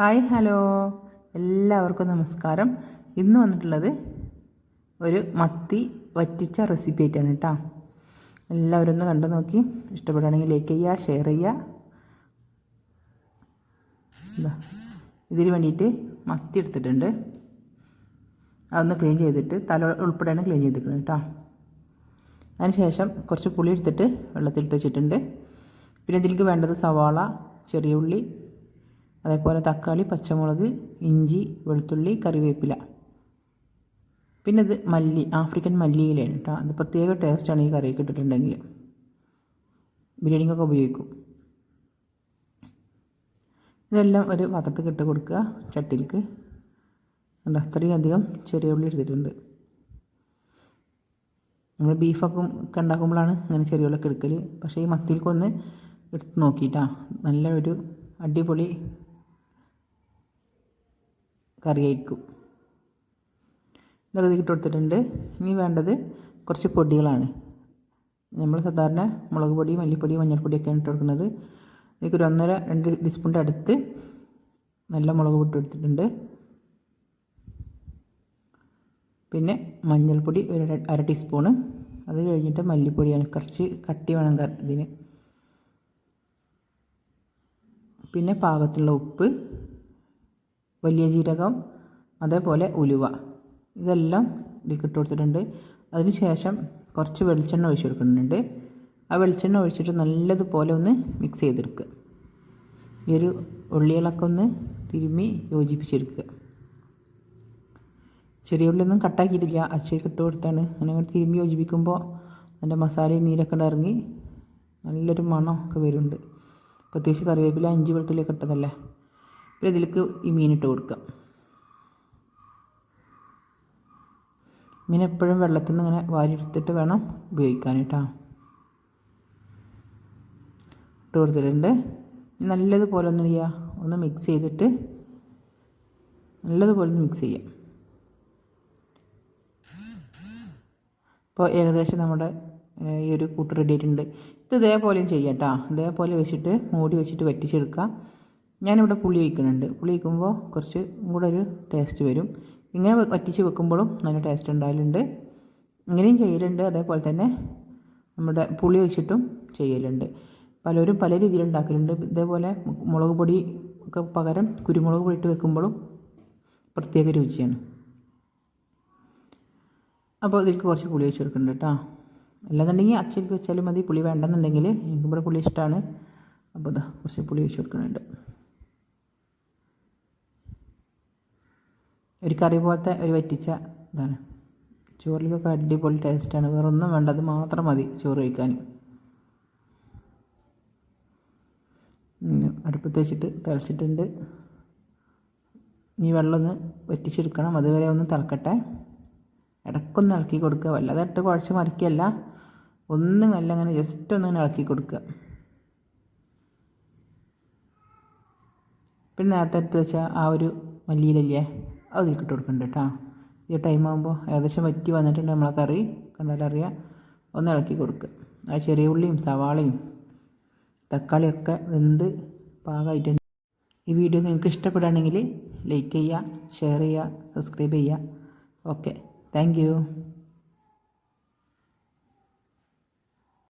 Hi hello. എല്ലാവർക്കും നമസ്കാരം. ഇന്ന് വന്നിട്ടുള്ളത് ഒരു മത്തി വറ്റിച്ച റെസിപ്പി ആയിട്ടാണ് കേട്ടോ എല്ലാവരും ഒന്ന് കണ്ടു നോക്കി. ഇഷ്ടപ്പെടുകയാണെങ്കിൽ ലൈക്ക് ചെയ്യുക ഷെയർ ചെയ്യുക. ഇതാ ഇതിന് വേണ്ടിയിട്ട് മത്തി എടുത്തിട്ടുണ്ട്. അതൊന്ന് ക്ലീൻ ചെയ്തിട്ട് തല ഉൾപ്പെടെയാണ് ക്ലീൻ ചെയ്തിരിക്കുന്നത് കേട്ടോ അതിനുശേഷം കുറച്ച് പുളി എടുത്തിട്ട് വെള്ളത്തിലിട്ട് വെച്ചിട്ടുണ്ട്. പിന്നെ ഇതിലേക്ക് വേണ്ടത് സവാള ചെറിയ ഉള്ളി അതേപോലെ തക്കാളി പച്ചമുളക് ഇഞ്ചി വെളുത്തുള്ളി കറിവേപ്പില. പിന്നെ ഇത് മല്ലി ആഫ്രിക്കൻ മല്ലിയിലാണ് കേട്ടോ അത് പ്രത്യേക ടേസ്റ്റാണ് ഈ കറിയൊക്കെ ഇട്ടിട്ടുണ്ടെങ്കിൽ. ബിരിയാണിക്കൊക്കെ ഉപയോഗിക്കും. ഇതെല്ലാം ഒരു പാത്രത്തിൽ ഇട്ട് കൊടുക്കുക ചട്ടിയിലേക്ക്. അത്രയും അധികം ചെറിയ ഉള്ളി എടുത്തിട്ടുണ്ട്. നമ്മൾ ബീഫൊക്കെ ഒക്കെ ഉണ്ടാക്കുമ്പോഴാണ് ഇങ്ങനെ ചെറിയ ഉള്ളൊക്കെ എടുക്കൽ പക്ഷേ ഈ മത്തിയിലേക്കൊന്ന് എടുത്ത് നോക്കിയിട്ടാ. നല്ല ഒരു അടിപൊളി കറിയായിരിക്കും. ഇതൊക്കെ ഇട്ട് കൊടുത്തിട്ടുണ്ട് ഇനി വേണ്ടത് കുറച്ച് പൊടികളാണ്. നമ്മൾ സാധാരണ മുളക് പൊടി മല്ലിപ്പൊടി മഞ്ഞൾപ്പൊടിയൊക്കെയാണ് ഇട്ട് കൊടുക്കുന്നത് ഇതൊക്കെ ഒരു ഒന്നര രണ്ട് ടീസ്പൂണിന്റെ അടുത്ത് നല്ല മുളക് പൊടി എടുത്തിട്ടുണ്ട് പിന്നെ മഞ്ഞൾപ്പൊടി ഒരു അര ടീസ്പൂണ്. അത് കഴിഞ്ഞിട്ട് മല്ലിപ്പൊടിയാണ്. കുറച്ച് കട്ടി വേണം ഇതിന്. പിന്നെ പാകത്തിനുള്ള ഉപ്പ്. വലിയ ജീരകം അതേപോലെ ഉലുവ. ഇതെല്ലാം ഇതിൽ ഇട്ട് കൊടുത്തിട്ടുണ്ട്. അതിന് ശേഷം കുറച്ച് വെളിച്ചെണ്ണ ഒഴിച്ച് കൊടുക്കുന്നുണ്ട്. ആ വെളിച്ചെണ്ണ ഒഴിച്ചിട്ട് നല്ലതുപോലെ ഒന്ന് മിക്സ് ചെയ്തെടുക്കുക. ഈ ഒരു ഉള്ളികളൊക്കെ ഒന്ന് തിരുമ്മി യോജിപ്പിച്ചെടുക്കുക. ചെറിയ ഉള്ളിയൊന്നും കട്ടാക്കിയിട്ടില്ല അച്ചയ്ക്ക് ഇട്ട് കൊടുത്താണ്. അങ്ങനെ തിരുമ്മി യോജിപ്പിക്കുമ്പോൾ അതിന്റെ മസാലയും നീരൊക്കെ ഇറങ്ങി. നല്ലൊരു മണമൊക്കെ വരുന്നുണ്ട്. പ്രത്യേകിച്ച് കറിവേപ്പില അഞ്ച് വെളുത്തുള്ളിയൊക്കെ ഇട്ടതല്ലേ? പിന്നെ ഇതിലേക്ക് ഈ മീനിട്ട് കൊടുക്കുക. മീൻ എപ്പോഴും വെള്ളത്തിൽ നിന്ന് ഇങ്ങനെ വാരിയെടുത്തിട്ട് വേണം ഉപയോഗിക്കാൻ കേട്ടോ ഇട്ട് കൊടുത്തിട്ടുണ്ട്. നല്ലതുപോലെ ഒന്ന് ചെയ്യുക ഒന്ന് മിക്സ് ചെയ്തിട്ട് നല്ലതുപോലെ മിക്സ് ചെയ്യാം. ഇപ്പോൾ ഏകദേശം നമ്മുടെ ഈ ഒരു കൂട്ട് റെഡി ആയിട്ടുണ്ട്. ഇത് ഇതേപോലെയും ചെയ്യാം കേട്ടോ ഇതേപോലെ വെച്ചിട്ട് മൂടി വെച്ചിട്ട് വറ്റിച്ചെടുക്കാം. ഞാനിവിടെ പുളി ഒഴിക്കുന്നുണ്ട്. പുളി ഒഴിക്കുമ്പോൾ കുറച്ച് കൂടെ ഒരു ടേസ്റ്റ് വരും. ഇങ്ങനെ വറ്റിച്ച് വെക്കുമ്പോഴും നല്ല ടേസ്റ്റ് ഉണ്ടാകലുണ്ട് ഇങ്ങനെയും ചെയ്യലുണ്ട്. അതേപോലെ തന്നെ നമ്മുടെ പുളി വെച്ചിട്ടും ചെയ്യലുണ്ട്. പലരും പല രീതിയിൽ ഉണ്ടാക്കലുണ്ട്. ഇതേപോലെ മുളക് പൊടി ഒക്കെ പകരം കുരുമുളക് പൊടി ഇട്ട് വെക്കുമ്പോഴും പ്രത്യേക രുചിയാണ്. അപ്പോൾ ഇതിലേക്ക് കുറച്ച് പുളി വെച്ച് കൊടുക്കുന്നുണ്ട് കേട്ടോ. അല്ലാന്നുണ്ടെങ്കിൽ അച്ചടിക്ക് വെച്ചാലും മതി. പുളി വേണ്ടെന്നുണ്ടെങ്കിൽ എനിക്കിവിടെ പുളി ഇഷ്ടമാണ് അപ്പോൾ ഇതാ കുറച്ച് പുളി വെച്ച് കൊടുക്കുന്നുണ്ട്. ഒരു കറി പോലത്തെ ഒരു വറ്റിച്ച ഇതാണ്. ചോറിലേക്കൊക്കെ അടിപൊളി ടേസ്റ്റാണ് വേറെ ഒന്നും വേണ്ട അത് മാത്രം മതി ചോറ് കഴിക്കാൻ. അടുപ്പത്ത് വെച്ചിട്ട് തിളച്ചിട്ടുണ്ട്. ഇനി വെള്ളം ഒന്ന് വറ്റിച്ചെടുക്കണം. അതുവരെ ഒന്ന് തിളക്കട്ടെ. ഇടയ്ക്കൊന്ന് ഇളക്കി കൊടുക്കുക. വല്ലാതെ ഇട്ട് കുഴച്ച് മറിക്കല്ല ഒന്നും അല്ല അങ്ങനെ ജസ്റ്റ് ഒന്ന് ഇളക്കി കൊടുക്കുക. പിന്നെ നേരത്തെ എടുത്ത് വെച്ചാൽ ആ ഒരു മല്ലിയിലല്ലേ? അത് ഇതിൽ ഇട്ട് കൊടുക്കുന്നുണ്ട് കേട്ടോ. ഈ ടൈം ആകുമ്പോൾ ഏകദേശം വറ്റി വന്നിട്ടുണ്ട് നമ്മളെ കറി. കണ്ടാലറിയാം. ഒന്ന് ഇളക്കി കൊടുക്കുക ആ ചെറിയ ഉള്ളിയും സവാളയും തക്കാളിയൊക്കെ വെന്ത് പാകമായിട്ടുണ്ട് ഈ വീഡിയോ നിങ്ങൾക്ക് ഇഷ്ടപ്പെടുകയാണെങ്കിൽ ലൈക്ക് ചെയ്യുക ഷെയർ ചെയ്യുക സബ്സ്ക്രൈബ് ചെയ്യുക. Okay thank